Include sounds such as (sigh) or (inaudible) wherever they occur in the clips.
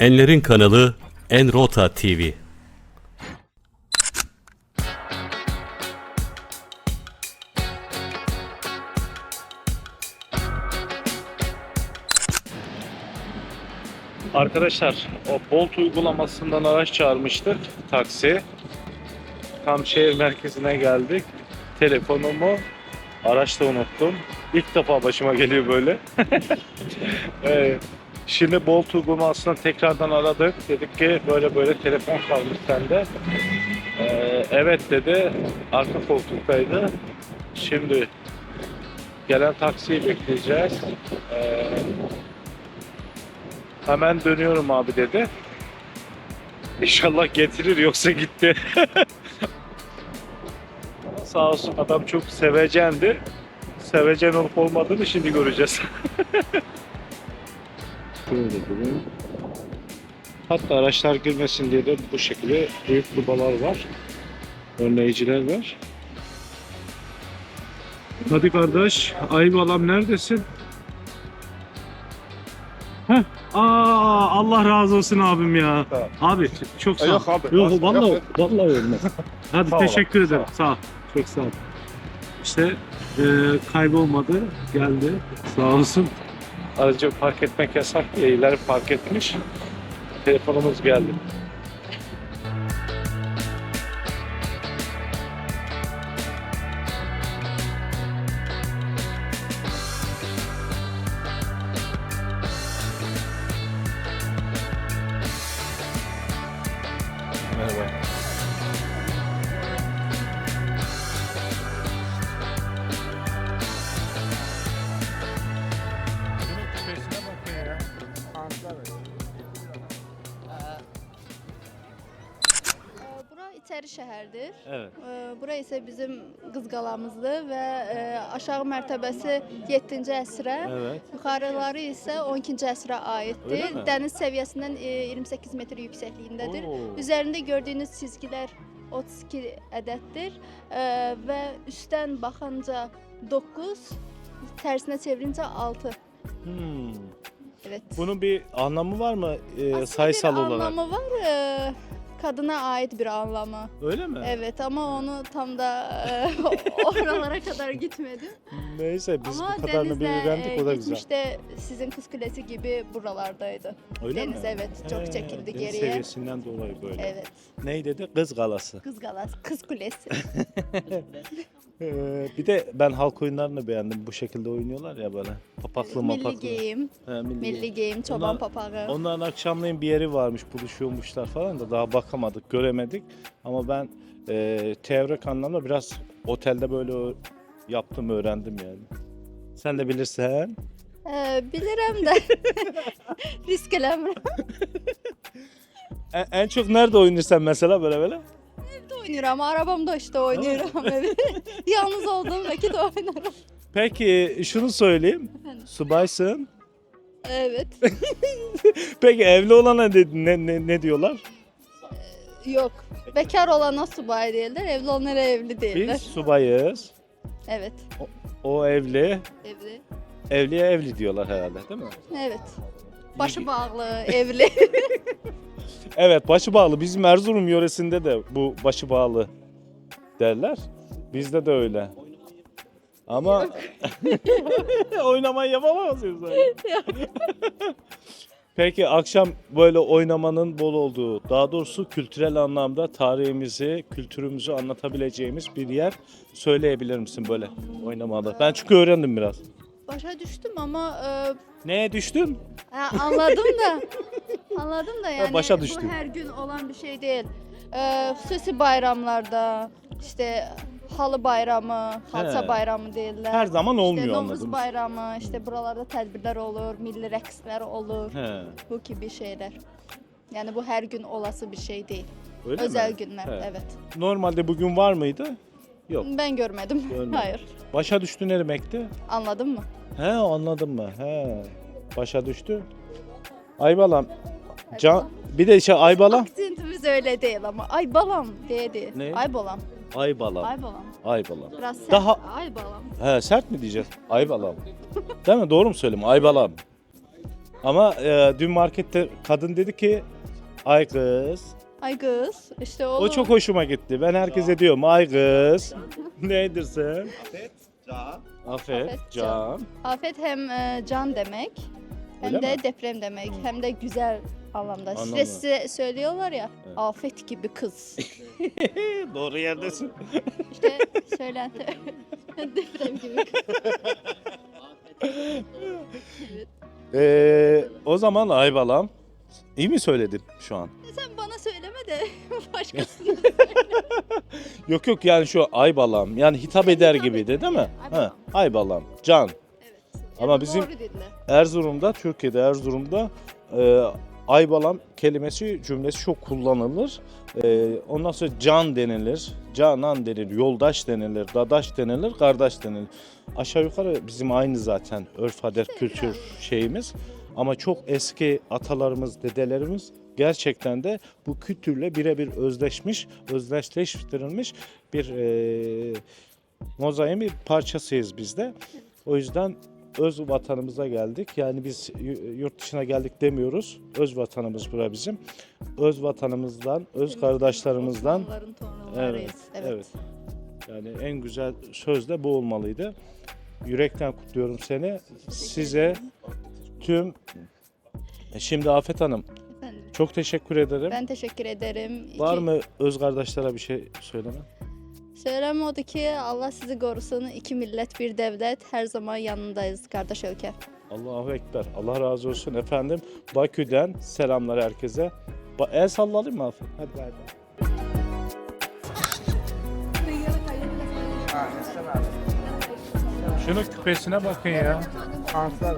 Enlerin kanalı Enrota TV. Arkadaşlar o Bolt uygulamasından araç çağırmıştık taksi. Tam şehir merkezine geldik. Telefonumu araçta unuttum. İlk defa başıma geliyor böyle. (laughs) Ee, Şimdi Bolt uygulamasından tekrardan aradık. Dedik ki böyle böyle telefon kalmış sende. Ee, evet dedi. Arka koltuktaydı. Şimdi gelen taksiyi bekleyeceğiz. Ee, Hemen dönüyorum abi dedi. İnşallah getirir yoksa gitti. (laughs) Sağ olsun adam çok sevecendi. Sevecen olup olmadığını şimdi göreceğiz. (laughs) Şöyle durayım. Hatta araçlar girmesin diye de bu şekilde büyük dubalar var. Önleyiciler var. Hadi kardeş, ayıp alam neredesin? Heh. Aa Allah razı olsun abim ya. Tamam. Abi çok sağ ol. Yok abi, Yok vallahi yok. vallahi olmaz. (laughs) Hadi Sağ ol teşekkür ederim. Sağ ol. Çok sağ ol. İşte e, kaybolmadı. Geldi. Sağ olsun. Aracı park etmek yasak ileri park etmiş. Telefonumuz geldi. Şəhərdir. Evet. Ee, Bura isə bizim qızqalamızdır və e, aşağı mərtəbəsi 7-ci əsrə, Evet. yuxarıları isə 12-ci əsrə aiddir. Dəniz səviyyəsindən e, 28 metr yüksəkliyindədir. Oo. Üzərində gördüyünüz çizgilər 32 ədəddir Ee, və üstdən baxınca 9, tərsinə çevirincə 6. Hmm. Evet. Bunun bir anlamı var mı e, Aslında sayısal bir olarak? anlamı var. e, kadına ait bir anlamı. Öyle mi? Evet ama onu tam da e, (laughs) oralara kadar gitmedim. Neyse biz ama bu kadarını denizle e, o da güzel. geçmişte sizin kız kulesi gibi buralardaydı. Öyle deniz mi? evet çok He, çekildi deniz geriye. seviyesinden dolayı böyle. Evet. Ney dedi? Kız galası. Kız galas, kız kulesi. (laughs) Ee, bir de ben halk oyunlarını beğendim. Bu şekilde oynuyorlar ya böyle. Papaklı milli mapaklı. giyim, He, milli, milli giyim, çoban Onlar- papağı. Onların akşamleyin bir yeri varmış, buluşuyormuşlar falan da daha bakamadık, göremedik. Ama ben e, teorik anlamda biraz otelde böyle ö- yaptım, öğrendim yani. Sen de bilirsen. Ee, bilirim de (laughs) risk eləmirəm. (laughs) En, en çok nerede oynuyorsun mesela böyle böyle? Evdə oynayıram, arabamda işte oynayıram. evet. (laughs) Yalnız olduğum vakit oynarım. Peki şunu söyleyeyim. Subaysın. Evet. (laughs) Peki evli olana ne, ne, ne, ne diyorlar? Yok. Bekar olana subay değiller, evli olanlara evli değiller. Biz subayız. Evet. O evli. Evli. Evliye evli diyorlar herhalde değil mi? Evet. Başı bağlı, (laughs) evli. Evet başı bağlı. Bizim Erzurum yöresinde de bu başı bağlı derler. Bizde de öyle. Ama (laughs) oynamayı yapamazsınız. (laughs) Peki akşam böyle oynamanın bol olduğu, daha doğrusu kültürel anlamda tarihimizi, kültürümüzü anlatabileceğimiz bir yer söyleyebilir misin böyle oynamada? Ben çünkü öğrendim biraz. Başa düştüm ama e, Neye düştün? ha, anladım da (laughs) anladım da yani başa düştüm. bu her gün olan bir şey değil. E, xüsusi bayramlarda işte halı bayramı, halça He. bayramı deyirlər. Her zaman olmuyor işte anladım. Novuz bayramı, işte buralarda tədbirlər olur, milli rəqslər olur, He, bu gibi şeyler. Yani bu her gün olası bir şey değil. öyle Özel mi? günler, He. evet. Normalde bugün var mıydı? Yok. Ben görmedim. Görmedin. (laughs) Hayır. Başa düştü ne demekti? Anladın mı? He anladım mı? He. Başa düştü. Aybalam. Can, bir de şey Aybalam. Aksentimiz öyle değil ama. Ay balam diye değil. Ne? Ay balam. Aybalam. Ay balam. Aybalam. Biraz sert. Daha- Ay balam. He sert mi diyeceğiz? Aybalam. Değil mi? Doğru mu söyleyeyim? Aybalam. Ama e, dün markette kadın dedi ki ay kız. Ay kız. İşte o. O çok hoşuma gitti. Ben herkese diyorum ay kız. (laughs) Nedir sen? Afet, Can. Afet, Afet, can. Afet hem e, can demek hem Öyle de mi? deprem demek hem de güzel anlamda. Anlamda. Size, size söylüyorlar ya Evet. afet gibi kız. (laughs) Doğru yerdesin. İşte söylenti (laughs) deprem gibi kız. (laughs) evet. Ee, o zaman Aybalam. İyi mi söyledim şu an? Sen bana söyleme de (laughs) başkasına. (laughs) Yok yok yani şu Aybalam yani hitap eder hitap eder, değil mi? evet, Ha, Aybalam. Aybalam, Can. evet. Ama Yani bizim- Doğru. Erzurum'da, Türkiye'de Erzurum'da e, Aybalam kelimesi cümlesi çok kullanılır. E, ondan sonra can denilir, canan denilir, yoldaş denilir, dadaş denilir, kardeş denilir. Aşağı yukarı bizim aynı zaten örf adet kültür şeyimiz. Ama çok eski atalarımız, dedelerimiz gerçekten de bu kültürle birebir özleşmiş, özdeşleştirilmiş bir e, mozaiğin bir parçasıyız biz de. O yüzden öz vatanımıza geldik. Yani biz yurt dışına geldik demiyoruz. Öz vatanımız bura bizim. Öz vatanımızdan, öz kardeşlerimizden Evet. evet. Yani en güzel söz de bu olmalıydı. Yürekten kutluyorum seni. Size tüm Şimdi Afet Hanım Efendim, çok teşekkür ederim. ben teşekkür ederim. Var İki- mı öz kardeşlere bir şey söyleme? Söylem odur ki Allah sizi korusun. İki millet bir devlet. Her zaman yanındayız kardeş ülke. Allahu Ekber. Allah razı olsun efendim. Bakü'den selamlar herkese. Ba- El sallayayım mı Afet? Hadi bay bay. Şunun küpesine bakın ya. pendir,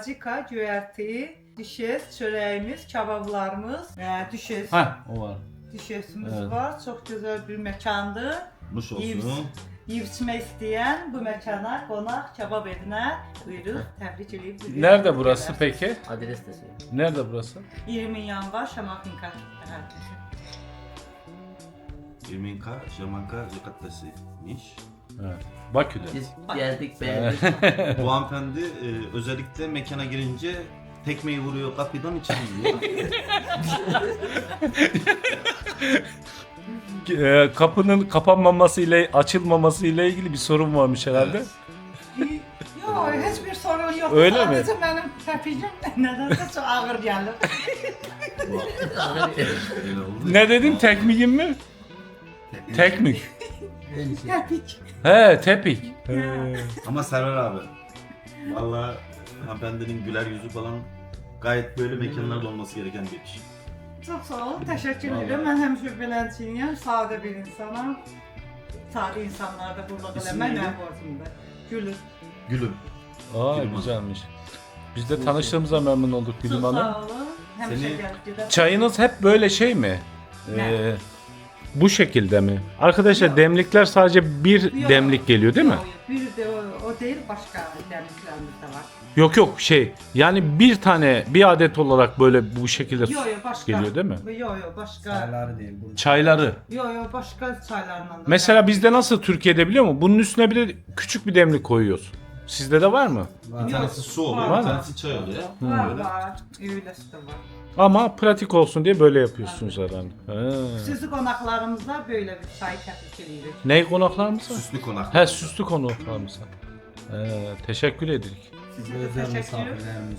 acika, göyərti, düşes, çörəyimiz, kabablarımız, ə, düşes, Ha o var. düşesimiz Evet. var. Çox gözəl bir məkandır. Nuş Yiyib, olsun. yiyib içmək istəyən bu məkana, qonaq, kabab evinə buyuruq, təbrik edib. buyuruq. Nerede burası peki? Adres de söyle. Nerede burası? 20 yanvar Şamaxınka. Yeminka, Jamanka, Zukatlesi'ymiş. Evet. Bakü'de. Biz geldik beğendik. (laughs) Bu hanımefendi e, özellikle mekana girince tekmeyi vuruyor kapıdan içeri giriyor. Ee, (laughs) kapının kapanmaması ile açılmaması ile ilgili bir sorun varmış herhalde. Evet. Yox, heç bir sorun yox. Öyle mi? Sadəcə mənim təpiyim nədənsə çox ağır. Öyle oldu. Ne dedin? Tekmiyim mi? Tekmik. Təpik. He, tepik. He. Ama Server abi. Valla hanımefendinin güler yüzü falan gayet böyle mekanlarda olması gereken bir iş. Çox sağ ol, təşəkkür edirəm. Mən həmişə belənciyəm, sadə bir insanam. Sadə insanlarda qulluq İsmi eləmək neydi? mənim borcumdur. Gülüm. Gülüm. Aa Gülüm güzelmiş. Biz de tanıştığımıza memnun olduk Gülüm Hanım. sağ olun. Həmişə Seni- gəlib. Çayınız hep böyle şey mi? Ne? Ee, bu şekilde mi? Arkadaşlar Yok. demlikler sadece bir Yok. demlik geliyor değil mi? Yox, Bir də o, o deyil, başqa dəmliklərimiz də var. Yok yok şey yani bir tane bir adet olarak böyle bu şekilde Yox, yox, başqa. geliyor değil mi? Yox, yox, başqa. Çayları değil bu. Çayları. Yox, yox, başqa çaylarla da. Mesela bizde nasıl Türkiye'de biliyor musun? Bunun üstüne bir de küçük bir demlik koyuyoruz. Sizde de var mı? Bir tanesi su oluyor, Var bir mı? tanesi çay oluyor. var, var. Öyləsi də var. Ama pratik olsun diye böyle yapıyorsunuz herhalde. Ha. Sizi qonaqlarımızda böyle bir çay edirik. Ne konaklarımıza? Süslü konak. He süslü konaklarımıza. He, teşekkür ederik. Size de təşəkkür.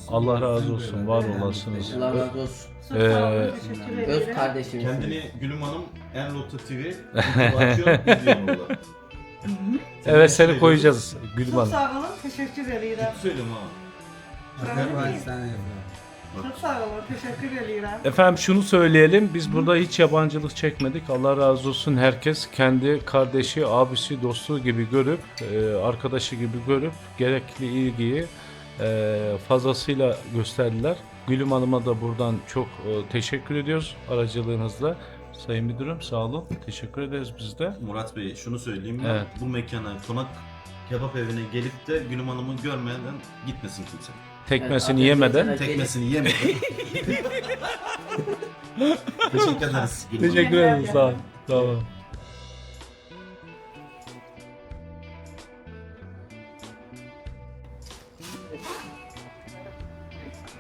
Allah razı olsun, var olasınız. Allah razı olsun. Ee, Öz kardeşimiz. Kendini Gülüm Hanım en Rota TV açıyor, (laughs) izliyor orada. Evet seni koyacağız Gülüm Hanım. sağ olun, təşəkkür edirəm. Söyleyeyim ha. Problem değil. Çok sağ olun. Teşekkür ederim. Efendim şunu söyleyelim. Biz burada hiç yabancılık çekmedik. Allah razı olsun. Herkes kendi kardeşi, abisi, dostu gibi görüp, e, arkadaşı gibi görüp gerekli ilgiyi e, fazlasıyla gösterdiler. Gülüm Hanım'a da buradan çok e, teşekkür ediyoruz aracılığınızla. Sayın Müdürüm sağ olun. Teşekkür ederiz biz de. Murat Bey şunu söyleyeyim. Evet. Bu mekana, konak kebap evine gelip de Gülüm Hanım'ı görmeden gitmesin kimse. Tekmesini Evet, yemeden. Tekmesini yemeden. (laughs) Teşekkür ederiz. Teşekkür ederim. Sağ olun. Sağ olun.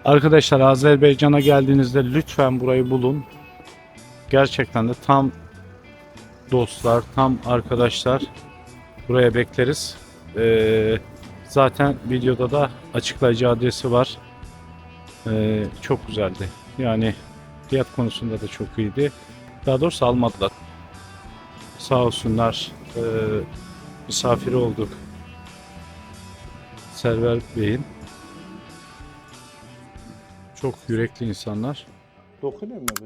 Arkadaşlar Azerbaycan'a geldiğinizde lütfen burayı bulun. Gerçekten de tam dostlar, tam arkadaşlar buraya bekleriz. Ee, zaten videoda da açıklayıcı adresi var. Ee, çok güzeldi. Yani fiyat konusunda da çok iyiydi. Daha doğrusu almadılar. Sağ olsunlar. Ee, misafiri olduk. Server Bey'in. Çok yürekli insanlar. Dokunuyor mu be?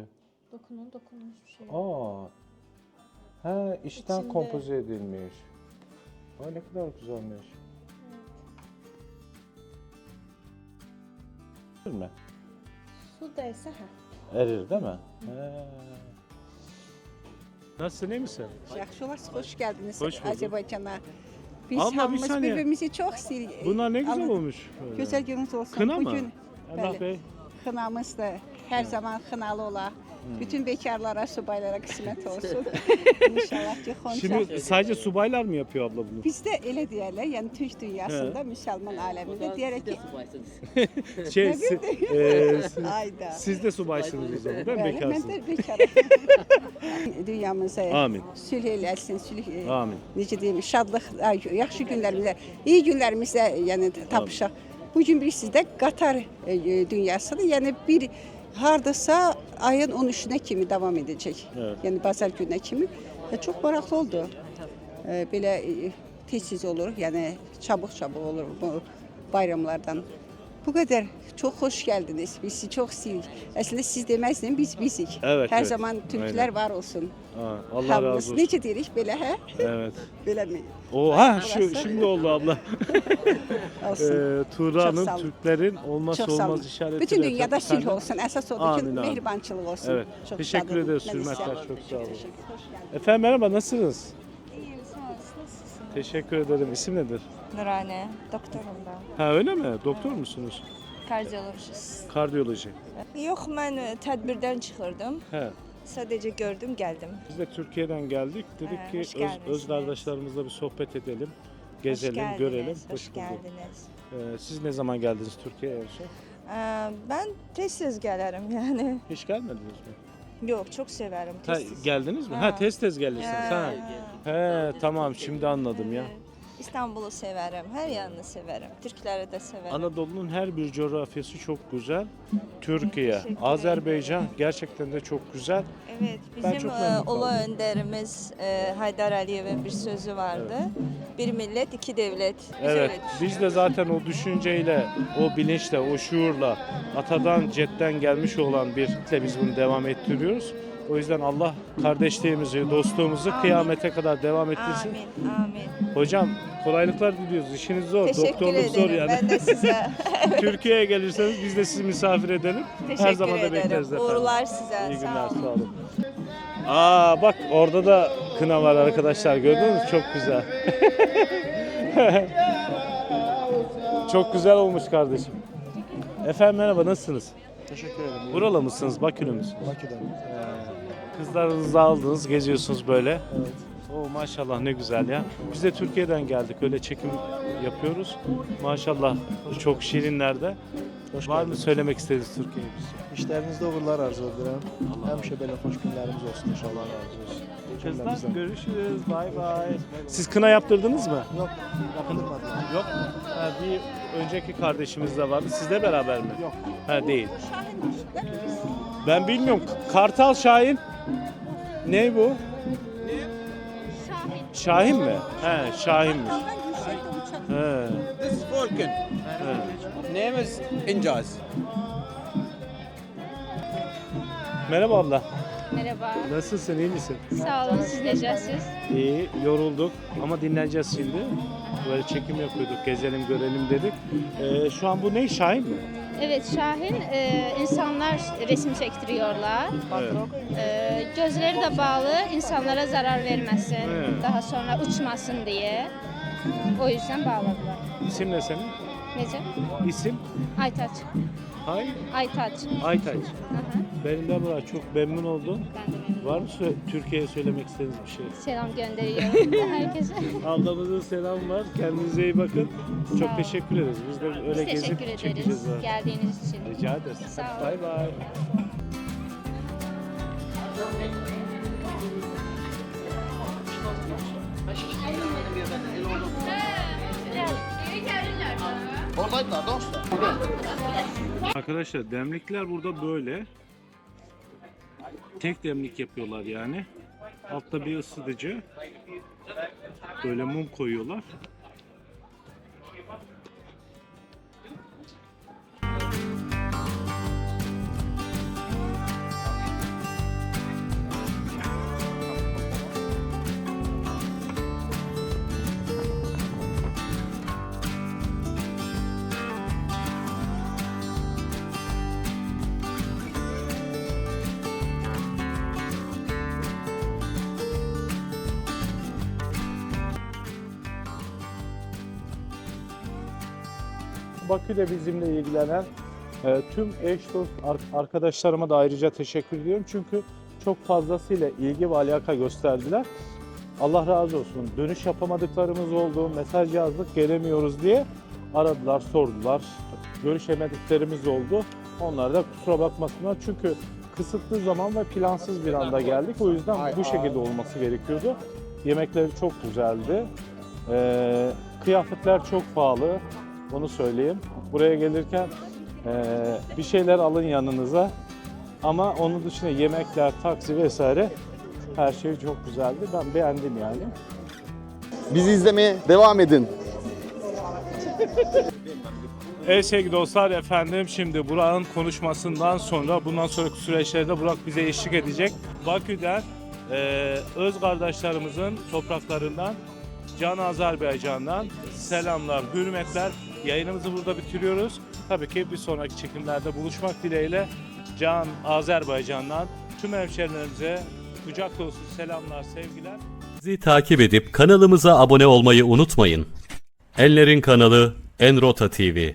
Dokunun dokunmuş bir şey. Aa. Ha işten İçinde. kompoze edilmiş. Aa ne kadar güzelmiş. Mi? Su değse ha. Erir değil mi? He. Nasılsın iyi misin? Yaxşı olasınız, hoş geldiniz Hoş bulduk. Azerbaycan'a. Biz Abla, bir hamımız saniye. birbirimizi çok seviyoruz. Bunlar ne güzel olmuş. böyle. Güzel gününüz olsun. Kına mı? Bugün Allah Bəli. Bey. kınamız da her zaman kınalı ola. Hmm. Bütün bekarlara, subaylara kısmet (laughs) olsun. (laughs) İnşallah ki xonça. Şimdi sadece subaylar mı yapıyor abla bunu? Bizdə elə deyərlər, yəni Türk dünyasında, müsəlman aləmində deyərək ki, (laughs) Şey, si- e, si- ayda. siz de subaysınız o zaman değil mi? Bəli, mən Bekarsınız. də bekaram. Dünyamıza Amin. sülh eləsin, sülh e, Amin. necə deyim, şadlıq, ay, yaxşı iyi günlərimizdə yəni tapışaq. Bu gün bilirsiniz də Qatar e, e, dünyasıdır. Yəni bir hardasa ayın 13-nə kimi davam edəcək. Evet. Yəni bazar gününə kimi. E, çox maraqlı oldu. E, belə e, tez-tez olur, yəni çabuk-çabuk olur bu bayramlardan. Bu qədər çox xoş gəldiniz. Biz sizi çox sevirik. Əslində siz deməzdiniz, biz bizik. Evet, Hər evet. zaman türklər var olsun. Ha, Allah Hamımız razı olsun. necə deyirik belə, hə? Evet. Belə mi? O ha şu şimdi oldu abla. (laughs) Olsun. Ee, Çok sağ olun. Türklerin olmazsa Çok olmaz işareti. Bütün dünyada sende. olsun. Odur ki, Amin, amin. mehribançılıq olsun. Evet. Çox Teşekkür ederiz hürmetler. Çok sağ olun. Hoş geldiniz. Efendim merhaba nasılsınız? İyiyim sağ olasın. Nasılsın? Teşekkür ederim. İsim nedir? Nurane. Doktorum ben. Ha öyle mi? Doktor musunuz? Kardiyolojist. Kardiyoloji. Yox, mən e, tədbirdən çıxırdım. He. Sadəcə gördüm, gəldim. Biz de Türkiye'den geldik. Dedik Ha, ki hoş öz, geldiniz. öz kardeşlerimizle bir sohbet edelim. Gezelim, hoş görelim. Hoş, bulduk. geldiniz. Ee, siz ne zaman geldiniz Türkiye'ye en son? Ə, Mən tez-tez gələrəm, yəni. Hiç gelmediniz mi? Yox, çox sevərəm Ha, geldiniz mi? Ha, Ha. tez tez gelirsiniz. Ha. He tamam şimdi anladım ya. İstanbul'u sevərəm, hər yanını sevərəm. Türkləri də sevərəm. Anadolu'nun her bir coğrafyası çok güzel. Türkiye, Teşekkür Azerbaycan gerçekten de çok güzel. Evet, Ben bizim çok e, memnun ulu kaldım. önderimiz e, Haydar Aliyev'in bir sözü vardı. Bir millet, iki devlet. Biz Evet, biz de zaten o düşünceyle, o bilinçle, o şuurla atadan, cetten gelmiş olan bir biz bunu devam ettiriyoruz. O yüzden Allah kardeşliğimizi, dostluğumuzu Amin. kıyamete kadar devam ettirsin. Amin, amin. Hocam kolaylıklar diliyoruz. İşiniz zor, Teşekkür doktorluk ederim. zor yani. Ben de size (laughs) Türkiye'ye gelirseniz biz de sizi misafir edelim. teşekkür Her zaman da bekleriz efendim. Uğurlar size. İyi Sağ günler, olun. sağ olun. Aa bak orada da kına var arkadaşlar gördünüz mü? Çok güzel. (laughs) Çok güzel olmuş kardeşim. Efendim merhaba nasılsınız? Teşekkür ederim. Buralı mısınız? Bakülü müsünüz? Bakü'den. Kızlarınızı aldınız, geziyorsunuz böyle. Evet. Oo maşallah ne güzel ya. Biz de Türkiye'den geldik. Öyle çekim yapıyoruz. Maşallah çok şirinlerde. Hoş Var mı geldiniz. söylemek istediğiniz Türkiye'ye? İşlerinizde uğurlar arzu ederim. Hemşe böyle hoş günlerimiz olsun inşallah razı olsun. Kızlar görüşürüz. Bay bay. Siz kına yaptırdınız mı? Yok, yaptırmadım. Yok. Ha, bir önceki kardeşimiz de vardı. Sizle beraber mi? Yok. Ha değil. Ben bilmiyorum. Kartal Şahin. Ne bu? Şahin. Şahin mi? He, Şahinmiş. He. This is he. Name is Injaz. Merhaba abla. Merhaba. Nasılsın, iyi misin? Sağ olun. Siz necəsiz? İyi, yorulduk ama dinleneceğiz şimdi. Böyle çekim yapıyorduk, gezelim görelim dedik. Ee, şu an bu ne, Şahin mi? Evet Şahin e, insanlar resim çektiriyorlar. Evet. E, gözleri de bağlı insanlara zarar vermesin. Evet. Daha sonra uçmasın diye. O yüzden bağladılar. İsim ne senin? Necə? İsim? Aytaç. Hay Aytaç. Aytaç. Hı hı. Benim de Murat, çok memnun oldum. Ben de memnunum. Var mı sö- Türkiye'ye söylemek istediğiniz bir şey? Selam gönderiyorum (laughs) herkese. Ablamızın selam var. Kendinize iyi bakın. Sağ Çok ol. teşekkür ederiz. Biz de öyle Biz gezip teşekkür çekeceğiz. ederiz zaten. geldiğiniz için. Rica ederiz. Sağ olun. Bay bay. Arkadaşlar demlikler burada böyle. Tek demlik yapıyorlar yani. Altta bir ısıtıcı. Böyle mum koyuyorlar. Bakü'de bizimle ilgilenen e, tüm eş dost ar- arkadaşlarıma da ayrıca teşekkür ediyorum. Çünkü çok fazlasıyla ilgi ve alaka gösterdiler. Allah razı olsun. Dönüş yapamadıklarımız oldu. Mesaj yazdık gelemiyoruz diye aradılar, sordular. Görüşemediklerimiz oldu. Onlar da kusura bakmasınlar. Çünkü kısıtlı zaman ve plansız bir anda geldik. O yüzden bu şekilde olması gerekiyordu. Yemekleri çok güzeldi. Ee, kıyafetler çok pahalı. Onu söyleyeyim. Buraya gelirken eee, bir şeyler alın yanınıza. Ama onun dışında yemekler, taksi vesaire her şey çok güzeldi. Ben beğendim yani. Bizi izlemeye devam edin. Evet sevgili dostlar efendim şimdi Burak'ın konuşmasından sonra bundan sonraki süreçlerde Burak bize eşlik edecek. Bakü'den eee, öz kardeşlerimizin topraklarından Can Azerbaycan'dan selamlar, hürmetler. Yayınımızı burada bitiriyoruz. Tabii ki bir sonraki çekimlerde buluşmak dileğiyle Can Azerbaycan'dan tüm hemşerilerimize kucak dolusu selamlar, sevgiler. Bizi takip edip kanalımıza abone olmayı unutmayın. Enler'in kanalı Enrota TV.